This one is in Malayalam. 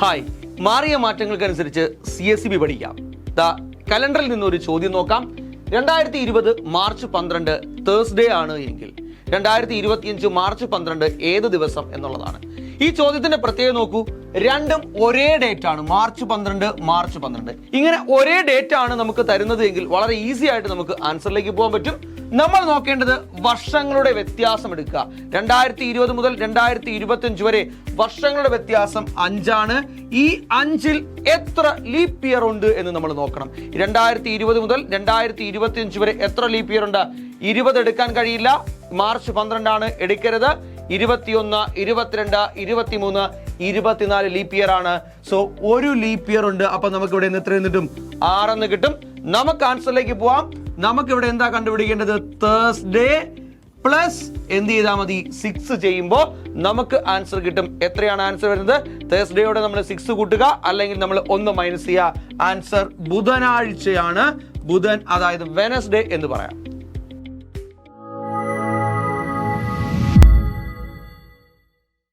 ഹായ്. മാറിയ മാറ്റങ്ങൾക്കനുസരിച്ച് സി എസ് സി ബി പഠിക്കാം. ദ കലണ്ടറിൽ നിന്ന് ഒരു ചോദ്യം നോക്കാം. രണ്ടായിരത്തി ഇരുപത് മാർച്ച് പന്ത്രണ്ട് തേഴ്സ്ഡേ ആണ് എങ്കിൽ. രണ്ടായിരത്തി ഇരുപത്തിയഞ്ച് മാർച്ച് പന്ത്രണ്ട് ഏത് ദിവസം എന്നുള്ളതാണ്. ഈ ചോദ്യത്തിന്റെ പ്രത്യേകത നോക്കൂ. രണ്ടും ഒരേ ഡേറ്റ് ആണ്. മാർച്ച് പന്ത്രണ്ട് മാർച്ച് പന്ത്രണ്ട്. ഇങ്ങനെ ഒരേ ഡേറ്റ് ആണ് നമുക്ക് തരുന്നത് എങ്കിൽ വളരെ ഈസി ആയിട്ട് നമുക്ക് ആൻസറിലേക്ക് പോകാൻ പറ്റും. നമ്മൾ നോക്കേണ്ടത് വർഷങ്ങളുടെ വ്യത്യാസം എടുക്കുക. രണ്ടായിരത്തി ഇരുപത് മുതൽ രണ്ടായിരത്തി ഇരുപത്തി അഞ്ച് വരെ വർഷങ്ങളുടെ വ്യത്യാസം അഞ്ചാണ്. ഈ അഞ്ചിൽ എത്ര ലീപ് ഇയർ ഉണ്ട് എന്ന് നമ്മൾ നോക്കണം. രണ്ടായിരത്തി ഇരുപത് മുതൽ രണ്ടായിരത്തി ഇരുപത്തി അഞ്ച് വരെ എത്ര ലീപ് ഇയർ ഉണ്ട്? ഇരുപത് എടുക്കാൻ കഴിയില്ല. മാർച്ച് പന്ത്രണ്ടാണ് എടുക്കരുത്. ഇരുപത്തിയൊന്ന് ഇരുപത്തിരണ്ട് ഇരുപത്തിമൂന്ന് ഇരുപത്തിനാല് ലീപ് ഇയർ ആണ്. സോ ഒരു ലീപ് ഇയർ ഉണ്ട്. അപ്പൊ നമുക്ക് ഇവിടെ നിന്ന് എത്ര കിട്ടും ആറെന്ന് കിട്ടും. നമുക്ക് ആൻസറിലേക്ക് പോവാം. നമുക്ക് ഇവിടെ എന്താ കണ്ടുപിടിക്കേണ്ടത്? തേഴ്സ്ഡേ പ്ലസ് എന്ത് ചെയ്താൽ മതി? സിക്സ് ചെയ്യുമ്പോൾ നമുക്ക് ആൻസർ കിട്ടും. എത്രയാണ് ആൻസർ വരുന്നത്? തേഴ്സ്ഡേയോടെ നമ്മൾ സിക്സ് കൂട്ടുക അല്ലെങ്കിൽ നമ്മൾ ഒന്ന് മൈനസ് ചെയ്യുക ആൻസർ ബുധനാഴ്ചയാണ്. ബുധൻ അതായത് വെനസ്ഡേ എന്ന് പറയാം.